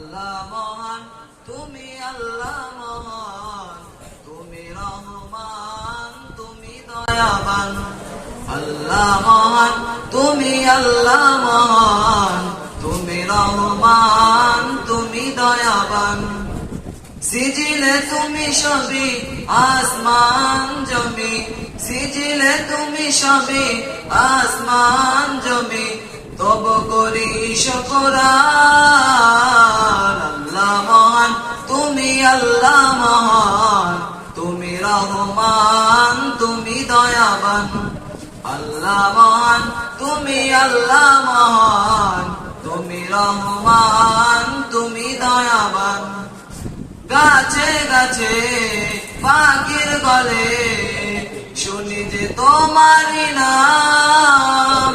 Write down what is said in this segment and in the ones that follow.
আল্লাহ মহান, তুমি আল্লাহ মহান, তুমি রহমান, তুমি দয়াবান। আল্লাহ মহান, তুমি আল্লাহ মহান, তুমি রহমান, তুমি দয়াবান। সিজিলে তুমি সবই আসমান জমি, সিজিলে তুমি সবই আসমান জমি, তব করি শকরান মহান তুমি আল্লাহ মহান তুমি রহমান, তুমি দয়াবান। গাছে গাছে, পাখির গলে, শুনি যে তোমারই নাম।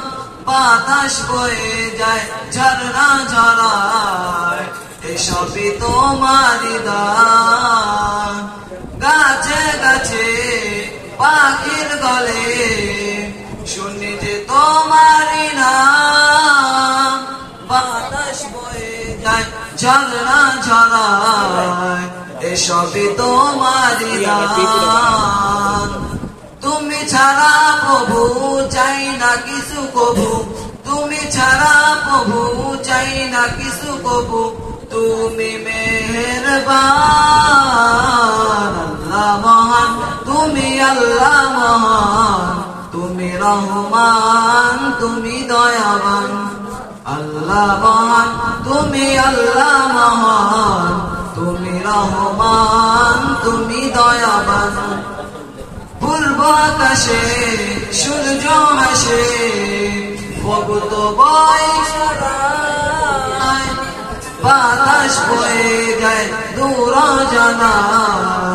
বাতাস বয়ে যায় ঝরনা ঝরায়, এসবই তোমারই দান ঝরনা ঝরায় এসবই তোমারই দান। তুমি ছাড়া প্রভু চাই না কিছু কবু। তুমি ছাড়া প্রভু চাই না কিছু কবু। তুমি মেহেরবান আল্লাহ মহান। তুমি আল্লাহ মহান। তুমি রহমান তুমি দয়াবান। আল্লাহ মহান, তুমি আল্লাহ মহান, তুমি রহমান, তুমি দয়াবান। পূর্ব আকাশে, সূর্য হাসে ভগত বৈশারায় বাতাস বয়ে যায় দূর জানায়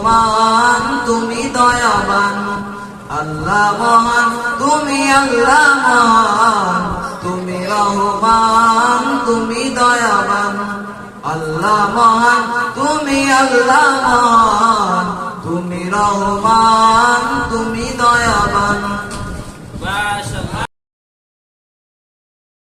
রহমান তুমি দয়াবান। আল্লাহ মহান, তুমি আল্লাহ মহান। তুমি রহমান, তুমি দয়াবান। আল্লাহ মহান, তুমি আল্লাহ মহান। তুমি রহমান, তুমি